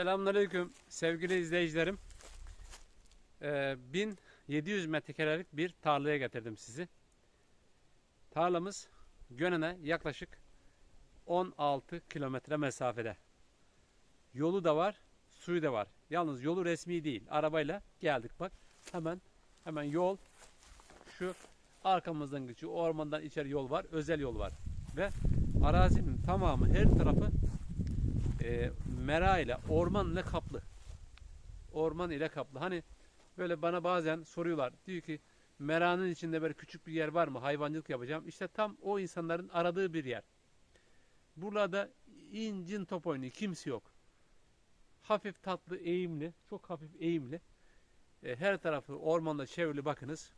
Selamünaleyküm sevgili izleyicilerim. Ee, 1700 metrekarelik bir tarlaya getirdim sizi. Tarlamız Gönen'e yaklaşık 16 kilometre mesafede. Yolu da var, suyu da var. Yalnız yolu resmi değil. Arabayla geldik bak. Hemen hemen yol şu arkamızdan geçiyor. Ormandan içeri yol var. Özel yol var. Ve arazinin tamamı her tarafı e, mera ile orman ile kaplı. Orman ile kaplı. Hani böyle bana bazen soruyorlar. Diyor ki meranın içinde böyle küçük bir yer var mı? Hayvancılık yapacağım. İşte tam o insanların aradığı bir yer. Burada incin top oynuyor. Kimse yok. Hafif tatlı eğimli. Çok hafif eğimli. E, her tarafı ormanla çevrili bakınız.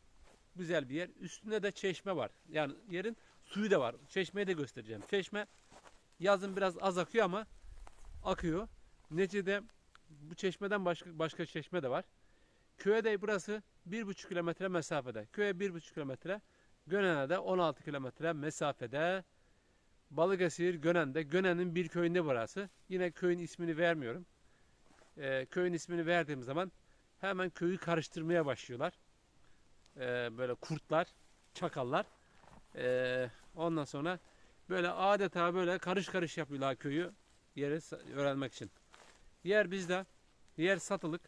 Güzel bir yer. Üstünde de çeşme var. Yani yerin suyu da var. Çeşmeyi de göstereceğim. Çeşme yazın biraz az akıyor ama akıyor. Neticede bu çeşmeden başka başka çeşme de var. Köye de burası 1,5 kilometre mesafede. Köye 1,5 kilometre. Gönen'e de 16 kilometre mesafede. Balıkesir Gönen'de. Gönen'in bir köyünde burası. Yine köyün ismini vermiyorum. Ee, köyün ismini verdiğim zaman hemen köyü karıştırmaya başlıyorlar. Ee, böyle kurtlar, çakallar. Ee, ondan sonra böyle adeta böyle karış karış yapıyorlar köyü yeri öğrenmek için. Yer bizde. Yer satılık.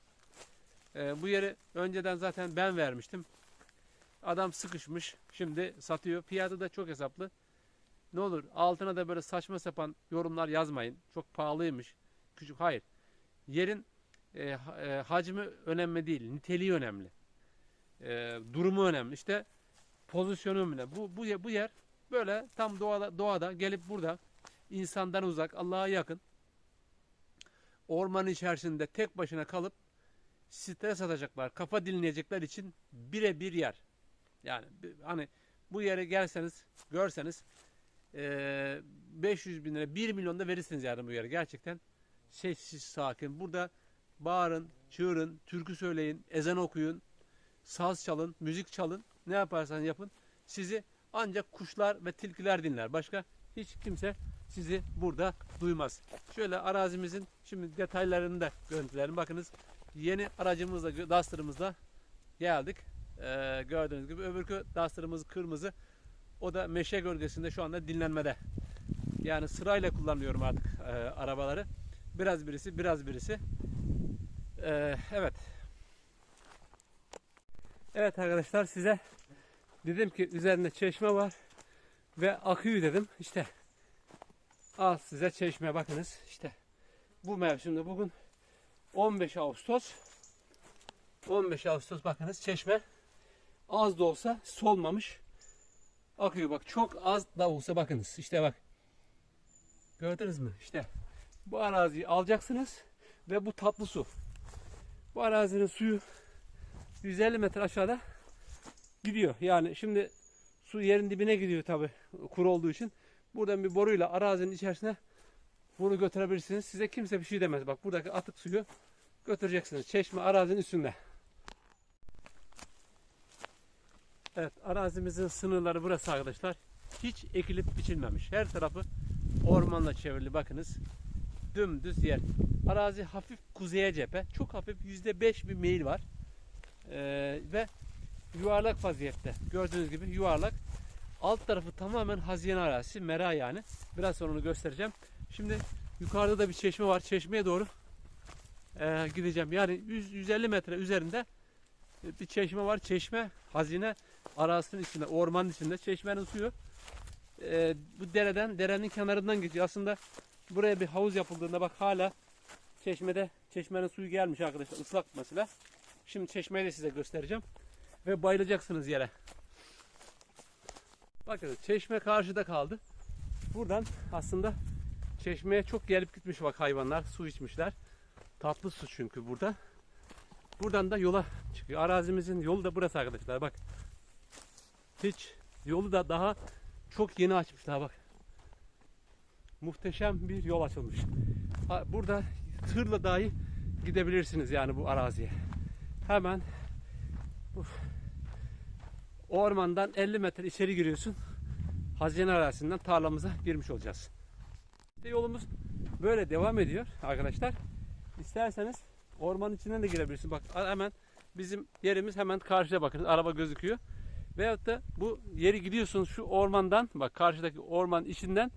Ee, bu yeri önceden zaten ben vermiştim. Adam sıkışmış. Şimdi satıyor. Fiyatı da çok hesaplı. Ne olur altına da böyle saçma sapan yorumlar yazmayın. Çok pahalıymış. Küçük. Hayır. Yerin e, e, hacmi önemli değil. Niteliği önemli. E, durumu önemli. İşte pozisyonu önemli. Bu, bu, bu yer böyle tam doğada, doğada gelip burada insandan uzak, Allah'a yakın ormanın içerisinde tek başına kalıp stres atacaklar, kafa dinleyecekler için birebir yer. Yani hani bu yere gelseniz, görseniz eee, 500 bin lira, 1 milyon da verirsiniz yani bu yere. Gerçekten sessiz, sakin. Burada bağırın, çığırın, türkü söyleyin, ezan okuyun, saz çalın, müzik çalın. Ne yaparsanız yapın. Sizi ancak kuşlar ve tilkiler dinler. Başka hiç kimse sizi burada duymaz. Şöyle arazimizin şimdi detaylarını da görüntülerini bakınız. Yeni aracımızla, Duster'ımızla geldik. Ee, gördüğünüz gibi öbürkü Duster'ımız kırmızı. O da meşe gölgesinde şu anda dinlenmede. Yani sırayla kullanıyorum artık e, arabaları. Biraz birisi, biraz birisi. Ee, evet. Evet arkadaşlar size dedim ki üzerinde çeşme var ve akıyor dedim. İşte Al size çeşme bakınız. İşte bu mevsimde bugün 15 Ağustos. 15 Ağustos bakınız çeşme. Az da olsa solmamış. Akıyor bak çok az da olsa bakınız. İşte bak. Gördünüz mü? İşte bu araziyi alacaksınız ve bu tatlı su. Bu arazinin suyu 150 metre aşağıda gidiyor. Yani şimdi su yerin dibine gidiyor tabi kuru olduğu için Buradan bir boruyla arazinin içerisine bunu götürebilirsiniz. Size kimse bir şey demez. Bak buradaki atık suyu götüreceksiniz. Çeşme arazinin üstünde. Evet arazimizin sınırları burası arkadaşlar. Hiç ekilip biçilmemiş. Her tarafı ormanla çevrili bakınız. Dümdüz yer. Arazi hafif kuzeye cephe. Çok hafif %5 bir meyil var. Ee, ve yuvarlak vaziyette. Gördüğünüz gibi yuvarlak. Alt tarafı tamamen hazine arazisi. Mera yani. Biraz sonra onu göstereceğim. Şimdi yukarıda da bir çeşme var. Çeşmeye doğru eee, gideceğim. Yani 100, 150 metre üzerinde bir çeşme var. Çeşme hazine arazisinin içinde, ormanın içinde. Çeşmenin suyu eee, bu dereden, derenin kenarından geçiyor. Aslında buraya bir havuz yapıldığında bak hala çeşmede çeşmenin suyu gelmiş arkadaşlar. Islak mesela. Şimdi çeşmeyi de size göstereceğim. Ve bayılacaksınız yere. Bakın çeşme karşıda kaldı. Buradan aslında çeşmeye çok gelip gitmiş bak hayvanlar su içmişler. Tatlı su çünkü burada. Buradan da yola çıkıyor. Arazimizin yolu da burası arkadaşlar bak. Hiç yolu da daha çok yeni açmışlar bak. Muhteşem bir yol açılmış. Burada tırla dahi gidebilirsiniz yani bu araziye. Hemen uf, ormandan 50 metre içeri giriyorsun. Hazine arazisinden tarlamıza girmiş olacağız. İşte yolumuz böyle devam ediyor arkadaşlar. İsterseniz ormanın içinden de girebilirsin. Bak hemen bizim yerimiz hemen karşıda bakın. Araba gözüküyor. Veyahut da bu yeri gidiyorsunuz şu ormandan bak karşıdaki orman içinden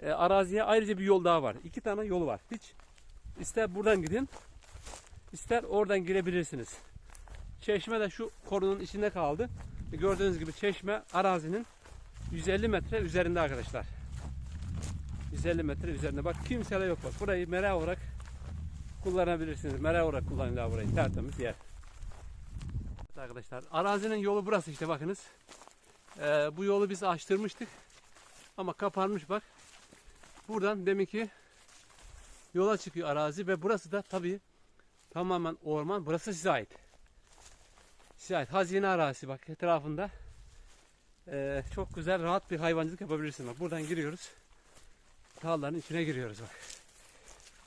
e, araziye ayrıca bir yol daha var. İki tane yolu var. Hiç ister buradan gidin ister oradan girebilirsiniz. Çeşme de şu korunun içinde kaldı. E, Gördüğünüz gibi çeşme arazinin 150 metre üzerinde arkadaşlar. 150 metre üzerinde. Bak kimse de yok bak. Burayı mera olarak kullanabilirsiniz. Mera olarak kullanın daha burayı. Tertemiz yer. Evet arkadaşlar arazinin yolu burası işte bakınız. Ee, bu yolu biz açtırmıştık. Ama kapanmış bak. Buradan deminki yola çıkıyor arazi ve burası da tabii tamamen orman. Burası size ait. Ait. Hazine arazisi bak etrafında. Ee, çok güzel rahat bir hayvancılık yapabilirsin. Bak buradan giriyoruz. Tarlaların içine giriyoruz bak.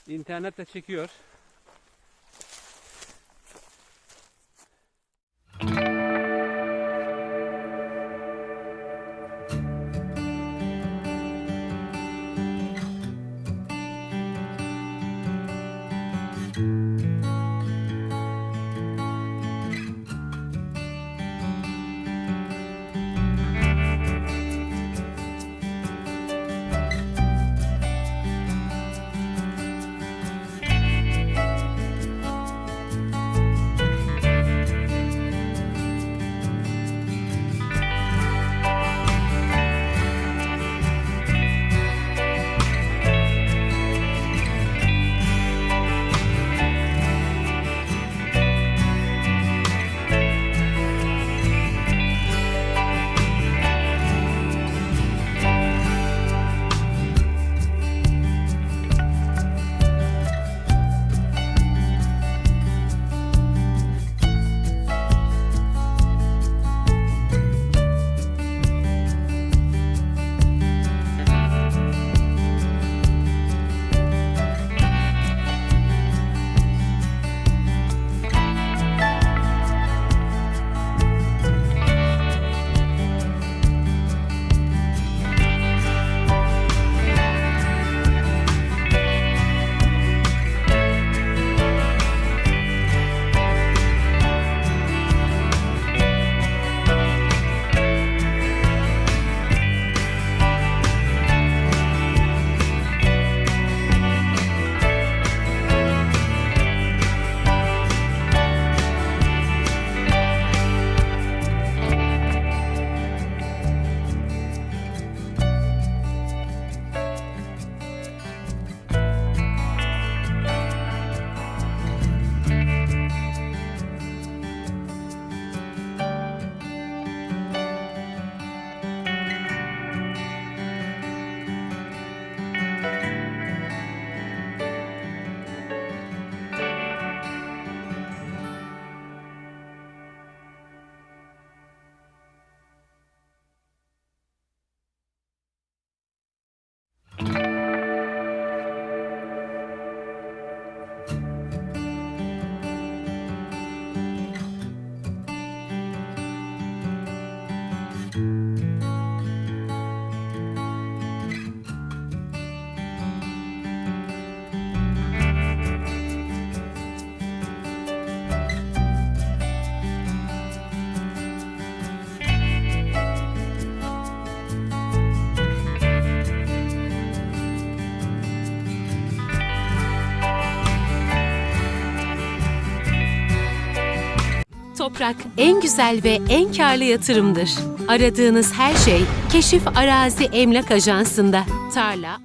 İnternet de çekiyor. Toprak en güzel ve en karlı yatırımdır. Aradığınız her şey Keşif Arazi Emlak Ajansı'nda. Tarla,